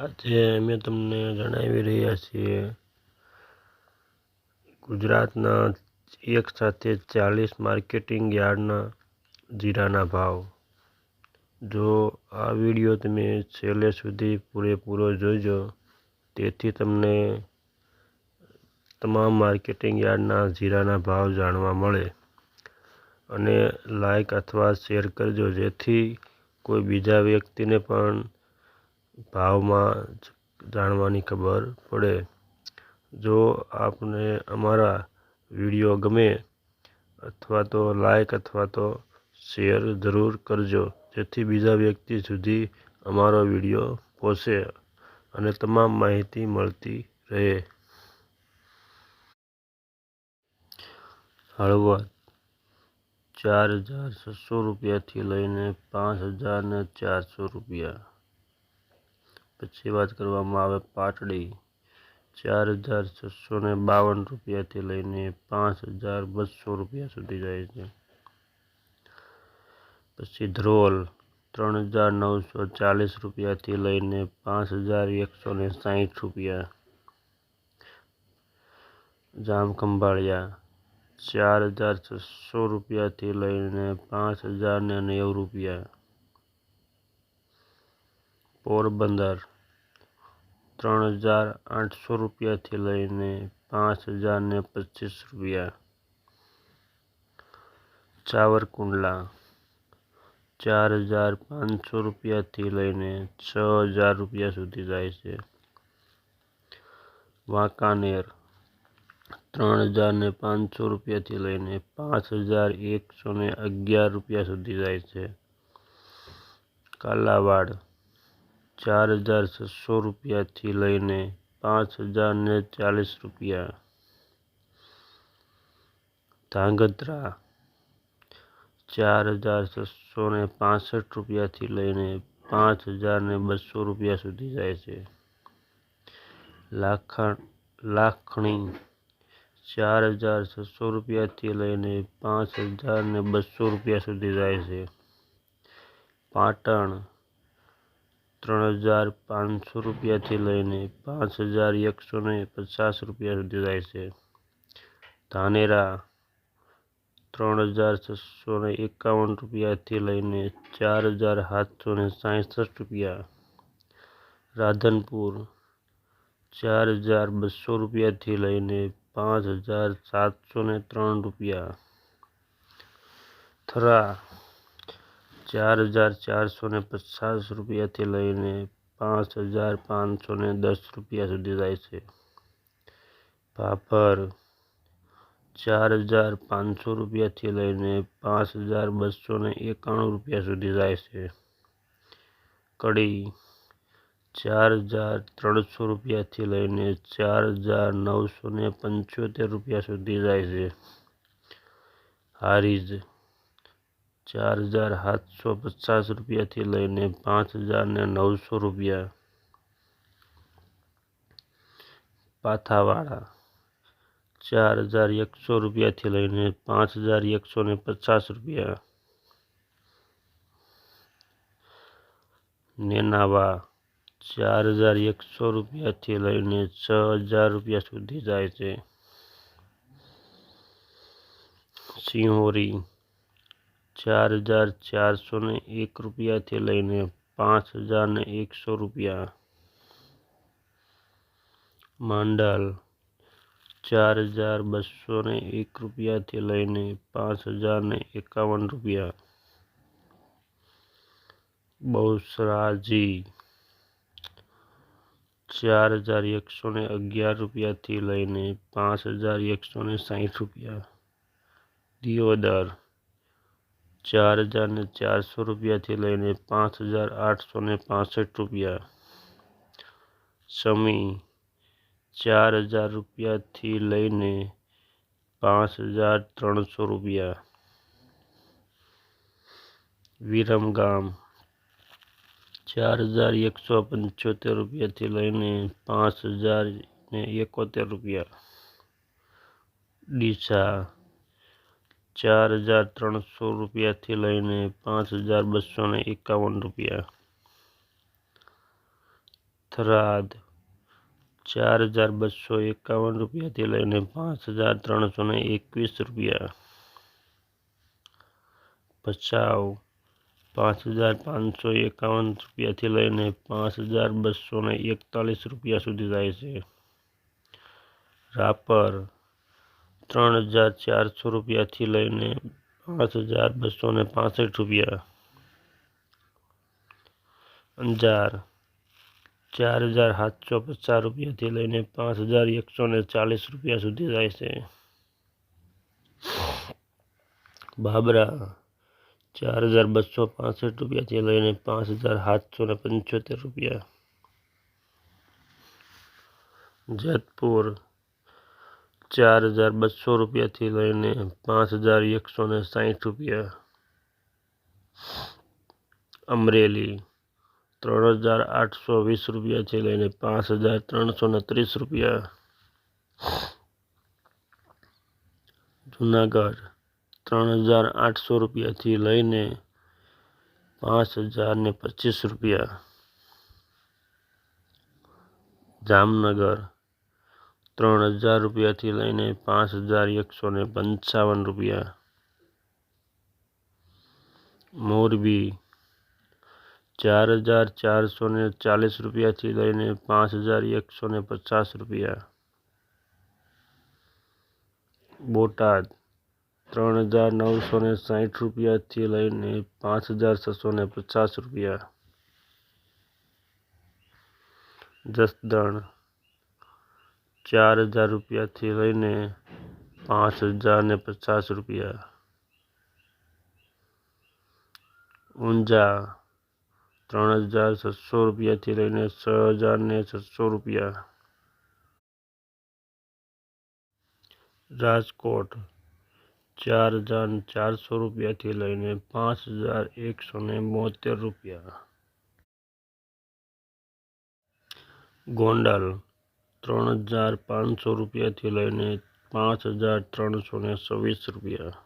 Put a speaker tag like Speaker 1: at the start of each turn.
Speaker 1: આજે અમે તમને જણાવી રહ્યા છીએ, ગુજરાતના એક સાથે ચાલીસ માર્કેટિંગ યાર્ડના જીરાના ભાવ. જો આ વીડિયો તમે છેલ્લે સુધી પૂરેપૂરો જોઈજો તેથી તમને તમામ માર્કેટિંગ યાર્ડના જીરાના ભાવ જાણવા મળે. અને લાઈક અથવા શેર કરજો, જેથી કોઈ બીજા વ્યક્તિને પણ ભાવમાં જાણવાની ખબર પડે. જો આપને અમારા વીડિયો ગમે અથવા તો લાઈક અથવા તો શેર જરૂર કરજો. જેથી બીજા વ્યક્તિ સુધી અમારો વીડિયો પહોંચે અને તમામ માહિતી મળતી રહે. હળવદ ચાર હજાર છસો રૂપિયાથી લઈને પાંચ હજાર ને ચારસો રૂપિયા. પછી વાત કરવામાં આવે પાટડી. ચાર હજાર છસો ને બાવન રૂપિયાથી લઈને પાંચ હજાર બસો રૂપિયા સુધી જાય છે. પછી ધ્રોલ, ત્રણ હજાર નવસો ચાલીસ રૂપિયાથી લઈને પાંચ હજાર એકસો ને સાહીઠ રૂપિયા. જામખંભાળિયા ચાર હજાર છસો રૂપિયાથી લઈને પાંચ હજાર ને નેવું રૂપિયા. પોરબંદર ત્રણ હજાર આઠસો રૂપિયાથી લઈને પાંચ હજાર ને પચીસ રૂપિયા. ચાવરકુંડલા ચાર હજાર પાંચસો રૂપિયાથી લઈને છ હજાર રૂપિયા સુધી જાય છે. વાંકાનેર ત્રણ હજાર ને પાંચસો રૂપિયાથી લઈને પાંચ હજાર એકસો ને અગિયાર રૂપિયા સુધી જાય છે. કાલાવાડ ચાર હજાર છસો રૂપિયાથી લઈને પાંચ હજાર ને ચાલીસ રૂપિયા. ધાંગધ્રા ચાર હજાર છસો ને પાસઠ રૂપિયાથી લઈને પાંચ હજાર ને બસો રૂપિયા સુધી જાય છે. લાખણ, લાખણી ચાર હજાર છસો રૂપિયાથી લઈને પાંચ હજાર ને બસો રૂપિયા સુધી જાય છે. પાટણ ત્રણ હજાર પાંચસો રૂપિયાથી લઈને પાંચ હજાર એકસો ને પચાસ રૂપિયા સુધી જાય છે. ધાનેરા ત્રણ હજાર છસો ને એકાવન રૂપિયાથી લઈને ચાર હજાર સાતસો ને સાસઠ રૂપિયા. રાધનપુર ચાર હજાર બસો રૂપિયાથી લઈને પાંચ હજાર સાતસો ને ત્રણ રૂપિયા. થરા ચાર હજાર ચારસો પચાસ રૂપિયાથી લઈને પાંચ હજાર પાંચસો ને દસ રૂપિયા સુધી જાય છે. ભાભર ચાર હજાર પાંચસો રૂપિયાથી લઈને પાંચ હજાર બસો ને એકાણું રૂપિયા સુધી જાય છે. કડી ચાર હજાર ત્રણસો રૂપિયાથી લઈને ચાર હજાર નવસો ને પંચોતેર રૂપિયા સુધી જાય છે. હારીજ ચાર હજાર સાતસો પચાસ રૂપિયાથી લઈને પાંચ હજાર ને નવસો રૂપિયા પાથાવાળા ચાર હજાર એકસો રૂપિયાથી લઈને પાંચ હજાર એકસો ને પચાસ રૂપિયા નેનાવા ચાર હજાર એકસો રૂપિયાથી લઈને છ હજાર રૂપિયા સુધી જાય છે સિંહોરી ચાર હજાર ચારસો ને એક રૂપિયાથી લઈને પાંચ હજાર ને એકસો રૂપિયા માંડલ ચાર હજાર બસો ને એક રૂપિયાથી લઈને પાંચ હજાર ને એકાવન રૂપિયા બહુસરાજી ચાર હજાર એકસો ને અગિયાર રૂપિયાથી લઈને પાંચ હજાર એકસો ને સાહીઠ રૂપિયા દિયોદર ચાર હજાર ને ચારસો રૂપિયાથી લઈને પાંચ હજાર આઠસો ને પાસઠ રૂપિયા સમી ચાર હજાર રૂપિયાથી લઈને પાંચ હજાર ત્રણસો રૂપિયા વિરમગામ ચાર હજાર એકસો પંચોતેર રૂપિયાથી લઈને પાંચ હજાર ને એકોતેર રૂપિયા ડીસા ચાર હજાર ત્રણસો રૂપિયાથી લઈને પાંચ હજાર બસો ને એકાવન રૂપિયા. થરાદ, ચાર હજાર બસો એકાવન રૂપિયાથી લઈને પાંચ હજાર ત્રણસો ને એકવીસ રૂપિયા. ભચાઉ, પાંચ હજાર પાંચસો એકાવન રૂપિયાથી લઈને પાંચ હજાર બસો એકતાલીસ રૂપિયા સુધી થાય છે. રાપર ત્રણ હજાર ચારસો રૂપિયાથી લઈને પાંચ હજાર બસો ને પાસઠ રૂપિયા. અંજાર, ચાર હજાર સાતસો પચાસ રૂપિયાથી લઈને પાંચ હજાર એકસો ને ચાલીસ રૂપિયા સુધી જાય છે. બાબરા, ચાર હજાર બસો પાસઠ રૂપિયાથી લઈને પાંચ હજાર સાતસો ને પંચોતેર રૂપિયા. જેતપુર ચાર હજાર બસો રૂપિયાથી લઈને પાંચ હજાર એકસો ને સાઠ રૂપિયા અમરેલી. ત્રણ હજાર આઠસો વીસ રૂપિયાથી લઈને પાંચ હજાર ત્રણસો ને ત્રીસ રૂપિયા. જુનાગઢ, ત્રણ હજાર આઠસો રૂપિયાથી લઈને પાંચ હજાર ને પચીસ રૂપિયા. જામનગર ત્રણ હજાર રૂપિયાથી લઈને પાંચ હજાર એકસો ને પંચાવન રૂપિયા. મોરબી ચાર હજાર ચારસો ને ચાલીસ રૂપિયાથી લઈને પાંચ હજાર એકસો ને પચાસ રૂપિયા. બોટાદ ત્રણ હજાર નવસો ને સાઠ રૂપિયાથી લઈને પાંચ હજાર છસો ને પચાસ રૂપિયા. જસદણ ચાર હજાર રૂપિયાથી લઈને પાંચ હજાર ને પચાસ રૂપિયા ઊંઝા ત્રણ હજાર છસો રૂપિયાથી લઈને છ હજાર ને છસો રૂપિયા રાજકોટ ચાર હજાર ચારસો રૂપિયાથી લઈને પાંચ હજાર એકસો ને બોતેર રૂપિયા ગોંડલ ત્રણ હજાર પાંચસો રૂપિયાથી લઈને પાંચ હજાર ત્રણસો ને છવ્વીસ રૂપિયા.